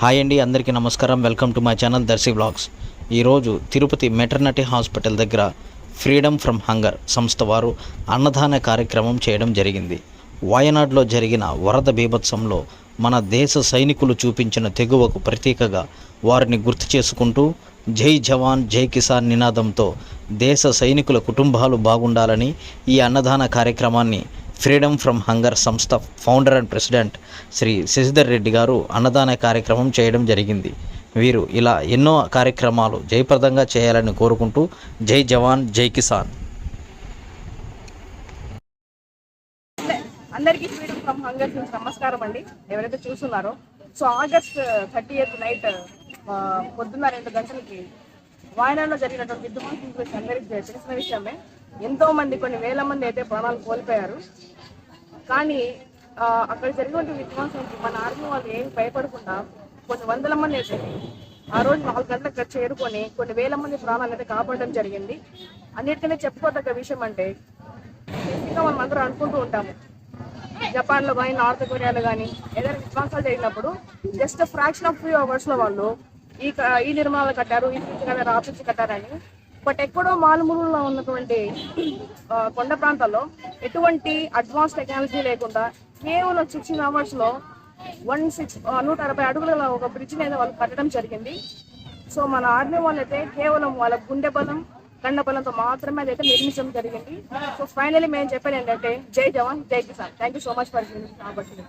Hi అండి అందరికీ నమస్కారం. Welcome to my channel Darshi blogs ఈరోజు తిరుపతి మెటర్నటీ హాస్పిటల్ దగ్గర ఫ్రీడమ్ ఫ్రమ్ హంగర్ సంస్థ వారు అన్నదాన కార్యక్రమం చేయడం జరిగింది. వాయనాడ్లో జరిగిన వరద బీభత్సంలో మన దేశ సైనికులు చూపించిన తెగువకు ప్రతీకగా వారిని గుర్తు చేసుకుంటూ జై జవాన్ జై కిసాన్ నినాదంతో దేశ సైనికుల కుటుంబాలు బాగుండాలని ఈ అన్నదాన కార్యక్రమాన్ని ఫ్రీడమ్ ఫ్రమ్ హంగర్ సంస్థ founder and president Shri Sasidhar Reddy garu అన్నదాన కార్యక్రమం చేయడం జరిగింది. వీరు ఇలా ఎన్నో కార్యక్రమాలు జయప్రదంగా చేయాలని కోరుకుంటూ జై జవాన్ జై కిసాన్. అందరికీ ఫ్రీడమ్ ఫ్రమ్ హంగర్ నమస్కారం అండి. ఎవరైతే చూస్తున్నారో so August thirty eighth night పొద్దున్న రెండు గంటలకి వాయనాడులో జరిగినటువంటి విద్యుత్ అందరికీ తెలిసిన విషయమే. ఎంతో మంది కొన్ని వేల మంది అయితే ప్రాణాలు కోల్పోయారు. కానీ అక్కడ జరిగినటువంటి విధ్వంసానికి మన ఆర్మీ వాళ్ళు ఏమి భయపడకుండా కొన్ని వందల మంది అయితే ఆ రోజు నాలుగు గంటలకు అక్కడ చేరుకొని కొన్ని వేల మంది ప్రాణాలు అయితే కాపాడడం జరిగింది. అన్నిటికనే చెప్పుకోదగ్గ విషయం అంటే బేసిక్గా మనం అందరూ అనుకుంటూ ఉంటాము జపాన్లో కానీ నార్త్ కొరియాలో కానీ ఏదైనా విధ్వంసాలు జరిగినప్పుడు జస్ట్ ఫ్రాక్షన్ ఆఫ్ ఫ్యూ అవర్స్లో వాళ్ళు ఈ ఈ నిర్మాణాలు కట్టారు ఈ బ్రిడ్జ్ కట్టారు ఆ బ్రిడ్జ్ కట్టారని బట్ ఎక్కడో మాలుమూలలో ఉన్నటువంటి కొండ ప్రాంతాల్లో ఎటువంటి అడ్వాన్స్ టెక్నాలజీ లేకుండా కేవలం సిక్స్టీన్ అవర్స్లో వన్ సిక్స్ నూట అరవై అడుగుల ఒక బ్రిడ్జ్ మీద వాళ్ళు కట్టడం జరిగింది. సో మన ఆర్మీ వాళ్ళైతే కేవలం వాళ్ళ గుండె బలం గండ బలంతో మాత్రమే అదైతే నిర్మించడం జరిగింది. సో ఫైనలీ మేము చెప్పేది ఏంటంటే జై జవాన్ జై Kisan. Thank you so much for కాబట్టి.